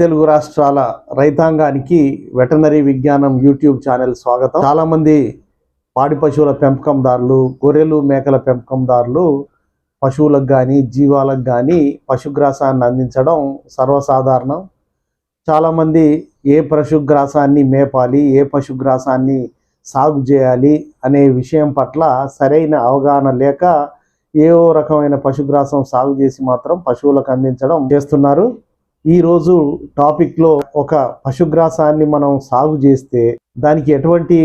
తెలుగు రాష్ట్రాల రైతాంగానికి వెటనరీ విజ్ఞానం యూట్యూబ్ ఛానల్ స్వాగతం. చాలామంది పాడి పశువుల పెంపకందారులు గొర్రెలు మేకల పెంపకందారులు పశువులకు కానీ జీవాలకు కానీ పశుగ్రాసాన్ని అందించడం సర్వసాధారణం. చాలామంది ఏ పశుగ్రాసాన్ని మేపాలి ఏ పశుగ్రాసాన్ని సాగు చేయాలి అనే విషయం పట్ల సరైన అవగాహన లేక ఏవో రకమైన పశుగ్రాసం సాగు చేసి మాత్రం పశువులకు అందించడం చేస్తున్నారు. ఈరోజు టాపిక్లో ఒక పశుగ్రాసాన్ని మనం సాగు చేస్తే దానికి ఎటువంటి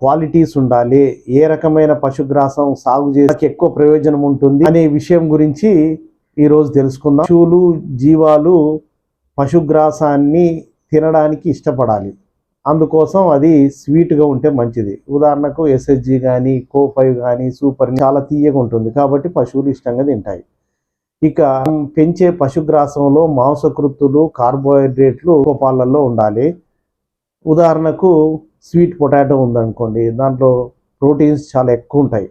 క్వాలిటీస్ ఉండాలి? ఏ రకమైన పశుగ్రాసం సాగు చేసి ఎక్కువ ప్రయోజనం ఉంటుంది? అనే విషయం గురించి ఈరోజు తెలుసుకుందాం. పశువులు జీవాలు పశుగ్రాసాన్ని తినడానికి ఇష్టపడాలి. అందుకోసం అది స్వీట్గా ఉంటే మంచిది. ఉదాహరణకు ఎస్ఎస్జి కానీ కో ఫైవ్ కానీ సూపర్ చాలా తీయగా ఉంటుంది. కాబట్టి పశువులు ఇష్టంగా తింటాయి. ఇక పెంచే పశుగ్రాసంలో మాంసకృత్తులు కార్బోహైడ్రేట్లు పాలల్లో ఉండాలి. ఉదాహరణకు స్వీట్ పొటాటో ఉందనుకోండి దాంట్లో ప్రోటీన్స్ చాలా ఎక్కువ ఉంటాయి.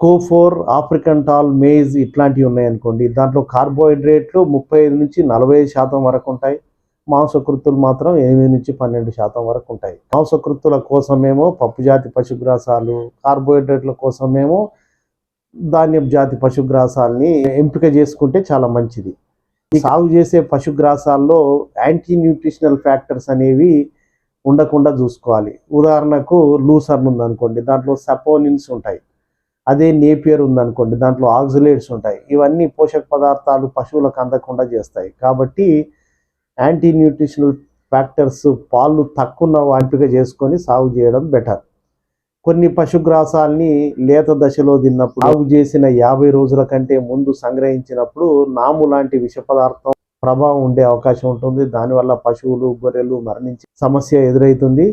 కోఫోర్ ఆఫ్రికన్ టాల్ మేజ్ ఇట్లాంటివి ఉన్నాయనుకోండి దాంట్లో కార్బోహైడ్రేట్లు ముప్పై ఐదు నుంచి నలభై ఐదు శాతం వరకు ఉంటాయి. మాంసకృత్తులు మాత్రం ఎనిమిది నుంచి పన్నెండు శాతం వరకు ఉంటాయి. మాంసకృత్తుల కోసమేమో పప్పు జాతి పశుగ్రాసాలు కార్బోహైడ్రేట్ల కోసమేమో ధాన్యపు జాతి పశుగ్రాసాలని ఎంపిక చేసుకుంటే చాలా మంచిది. ఈ సాగు చేసే పశుగ్రాసాల్లో యాంటీ న్యూట్రిషనల్ ఫ్యాక్టర్స్ అనేవి ఉండకుండా చూసుకోవాలి. ఉదాహరణకు లూసర్న్ ఉందనుకోండి దాంట్లో సపోనిన్స్ ఉంటాయి. అదే నేపియర్ ఉందనుకోండి దాంట్లో ఆక్సిలేట్స్ ఉంటాయి. ఇవన్నీ పోషక పదార్థాలు పశువులకు అందకుండా చేస్తాయి. కాబట్టి యాంటీ న్యూట్రిషనల్ ఫ్యాక్టర్స్ పాలు తక్కువ ఎంపిక చేసుకొని సాగు చేయడం బెటర్. కొన్ని పశుగ్రాసాల్ని లేత దశలో తిన్నప్పుడు సాగు చేసిన యాభై రోజుల కంటే ముందు సంగ్రహించినప్పుడు నాము లాంటి విష పదార్థం ప్రభావం ఉండే అవకాశం ఉంటుంది. దానివల్ల పశువులు గొర్రెలు మరణించే సమస్య ఎదురవుతుంది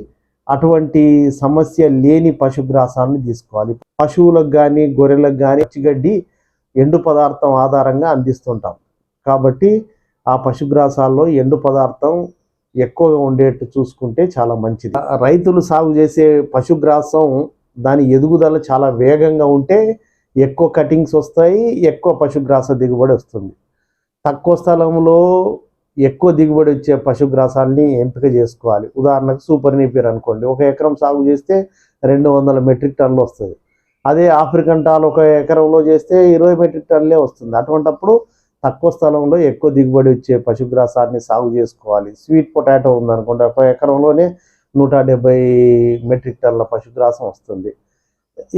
అటువంటి సమస్య లేని పశుగ్రాసాన్ని తీసుకోవాలి. పశువులకు కానీ గొర్రెలకు కానీ పచ్చిగడ్డి ఎండు పదార్థం ఆధారంగా అందిస్తుంటాం. కాబట్టి ఆ పశుగ్రాసాల్లో ఎండు పదార్థం ఎక్కువగా ఉండేట్టు చూసుకుంటే చాలా మంచిది. రైతులు సాగు చేసే పశుగ్రాసం దాని ఎదుగుదల చాలా వేగంగా ఉంటే ఎక్కువ కటింగ్స్ వస్తాయి ఎక్కువ పశుగ్రాస దిగుబడి వస్తుంది. తక్కువ స్థలంలో ఎక్కువ దిగుబడి వచ్చే పశుగ్రాసాల్ని ఎంపిక చేసుకోవాలి. ఉదాహరణకు సూపర్ నీపియర్ అనుకోండి. ఒక ఎకరం సాగు చేస్తే రెండు వందల మెట్రిక్ టన్నులు వస్తుంది. అదే ఆఫ్రికన్ టాల్ ఒక ఎకరంలో చేస్తే ఇరవై మెట్రిక్ టన్నులే వస్తుంది. అటువంటప్పుడు తక్కువ స్థలంలో ఎక్కువ దిగుబడి వచ్చే పశుగ్రాసాన్ని సాగు చేసుకోవాలి. స్వీట్ పొటాటో ఉందనుకోండి ఒక ఎకరంలోనే నూట డెబ్బై మెట్రిక్ టన్నుల పశుగ్రాసం వస్తుంది.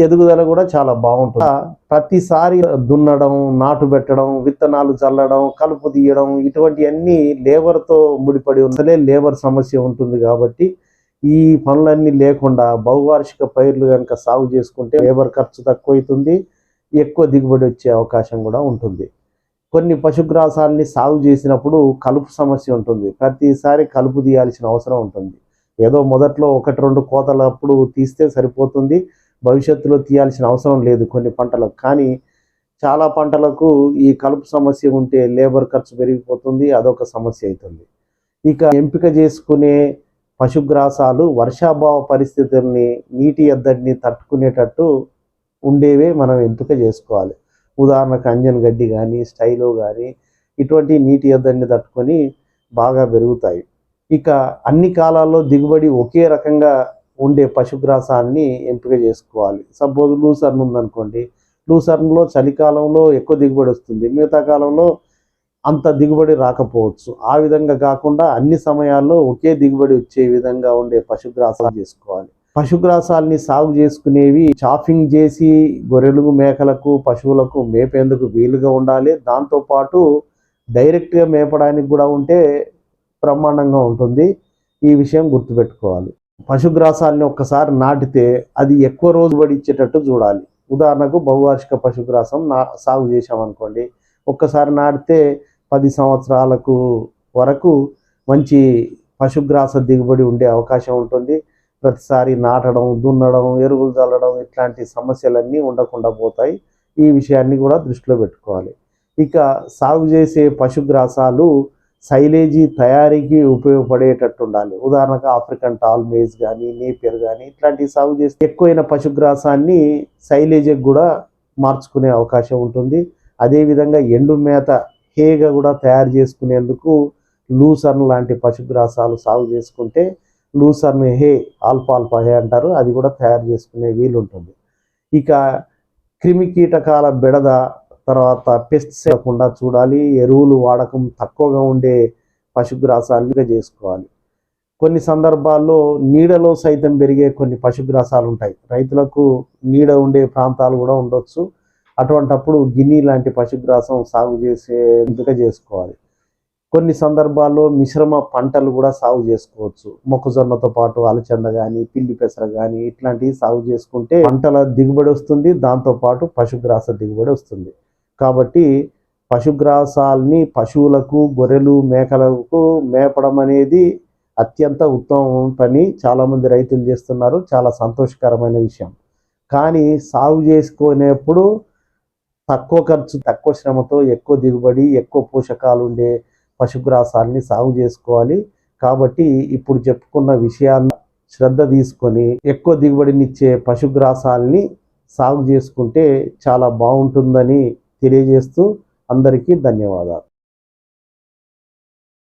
ఎదుగుదల కూడా చాలా బాగుంటుంది. ప్రతిసారి దున్నడం నాటు పెట్టడం విత్తనాలు చల్లడం కలుపు తీయడం ఇటువంటివన్నీ లేబర్తో ముడిపడి ఉందలే లేబర్ సమస్య ఉంటుంది కాబట్టి ఈ పనులన్నీ లేకుండా బహువార్షిక పైర్లు కనుక సాగు చేసుకుంటే లేబర్ ఖర్చు తక్కువ అవుతుంది ఎక్కువ దిగుబడి వచ్చే అవకాశం కూడా ఉంటుంది. కొన్ని పశుగ్రాసాన్ని సాగు చేసినప్పుడు కలుపు సమస్య ఉంటుంది. ప్రతిసారి కలుపు తీయాల్సిన అవసరం ఉంటుంది. ఏదో మొదట్లో ఒకటి రెండు కోతలప్పుడు తీస్తే సరిపోతుంది. భవిష్యత్తులో తీయాల్సిన అవసరం లేదు కొన్ని పంటలకు. కానీ చాలా పంటలకు ఈ కలుపు సమస్య ఉంటే లేబర్ ఖర్చు పెరిగిపోతుంది అదొక సమస్య అవుతుంది ఇక ఎంపిక చేసుకునే పశుగ్రాసాలు వర్షాభావ పరిస్థితుల్ని నీటి ఎద్దడిని తట్టుకునేటట్టు ఉండేవే మనం ఎంపిక చేసుకోవాలి. ఉదాహరణకు అంజన్ గడ్డి కానీ స్టైలో కానీ ఇటువంటి నీటి ఎద్దడిని తట్టుకొని బాగా పెరుగుతాయి. ఇక అన్ని కాలాల్లో దిగుబడి ఒకే రకంగా ఉండే పశుగ్రాసాన్ని ఎంపిక చేసుకోవాలి. సపోజ్ లూసర్న్ ఉందనుకోండి. లూసర్న్లో చలికాలంలో ఎక్కువ దిగుబడి వస్తుంది. మిగతా కాలంలో అంత దిగుబడి రాకపోవచ్చు. ఆ విధంగా కాకుండా అన్ని సమయాల్లో ఒకే దిగుబడి వచ్చే విధంగా ఉండే పశుగ్రాసాలు చేసుకోవాలి. పశుగ్రాసాల్ని సాగు చేసుకునేవి చాఫింగ్ చేసి గొర్రెలకు మేకలకు పశువులకు మేపేందుకు వీలుగా ఉండాలి. దాంతోపాటు డైరెక్ట్గా మేపడానికి కూడా ఉంటే బ్రహ్మాండంగా ఉంటుంది. ఈ విషయం గుర్తుపెట్టుకోవాలి. పశుగ్రాసాలని ఒక్కసారి నాటితే అది ఎక్కువ రోజు పడిచ్చేటట్టు చూడాలి. ఉదాహరణకు బహువార్షిక పశుగ్రాసం నా సాగు చేసామనుకోండి ఒక్కసారి నాటితే పది సంవత్సరాలకు వరకు మంచి పశుగ్రాస దిగుబడి ఉండే అవకాశం ఉంటుంది. ప్రతిసారి నాటడం దున్నడం ఎరువులు చల్లడం ఇట్లాంటి సమస్యలన్నీ ఉండకుండా పోతాయి. ఈ విషయాన్ని కూడా దృష్టిలో పెట్టుకోవాలి. ఇక సాగు చేసే పశుగ్రాసాలు సైలేజీ తయారీకి ఉపయోగపడేటట్టు ఉండాలి ఉదాహరణకు ఆఫ్రికన్ టాల్ మేజ్ కానీ నేపియర్ కానీ ఇట్లాంటివి సాగు చేస్తే ఎక్కువైన పశుగ్రాసాన్ని సైలేజీకి కూడా మార్చుకునే అవకాశం ఉంటుంది. అదేవిధంగా ఎండు మేత హేగా కూడా తయారు చేసుకునేందుకు లూసర్న్ లాంటి పశుగ్రాసాలు సాగు చేసుకుంటే లూసర్న్ హే ఆల్ఫా ఆల్ఫా హే అంటారు. అది కూడా తయారు చేసుకునే వీలు ఉంటుంది ఇక క్రిమి కీటకాల బెడద తర్వాత పెస్ట్స్ లేకుండా చూడాలి. ఎరువులు వాడకం తక్కువగా ఉండే పశుగ్రాసాలుగా చేసుకోవాలి. కొన్ని సందర్భాల్లో నీడలో సైతం పెరిగే కొన్ని పశుగ్రాసాలు ఉంటాయి. రైతులకు నీడ ఉండే ప్రాంతాలు కూడా ఉండొచ్చు. అటువంటప్పుడు గిన్నె లాంటి పశుగ్రాసం సాగు చేసే చేసుకోవాలి. కొన్ని సందర్భాల్లో మిశ్రమ పంటలు కూడా సాగు చేసుకోవచ్చు. మొక్కజొన్నతో పాటు అలచంద కానీ పిల్లి పెసర కానీ ఇట్లాంటివి సాగు చేసుకుంటే పంటల దిగుబడి వస్తుంది. దాంతో పాటు పశుగ్రాస దిగుబడి వస్తుంది. కాబట్టి పశుగ్రాసాల్ని పశువులకు గొర్రెలు మేకలకు మేపడం అనేది అత్యంత ఉత్తమం పని. చాలామంది రైతులు చేస్తున్నారు. చాలా సంతోషకరమైన విషయం. కానీ సాగు చేసుకునేప్పుడు తక్కువ ఖర్చు తక్కువ శ్రమతో ఎక్కువ దిగుబడి ఎక్కువ పోషకాలు ఉండే పశుగ్రాసాల్ని సాగు చేసుకోవాలి. కాబట్టి ఇప్పుడు చెప్పుకున్న విషయాలను శ్రద్ధ తీసుకొని ఎక్కువ దిగుబడినిచ్చే పశుగ్రాసాల్ని సాగు చేసుకుంటే చాలా బాగుంటుందని తెలియజేస్తూ అందరికీ ధన్యవాదాలు.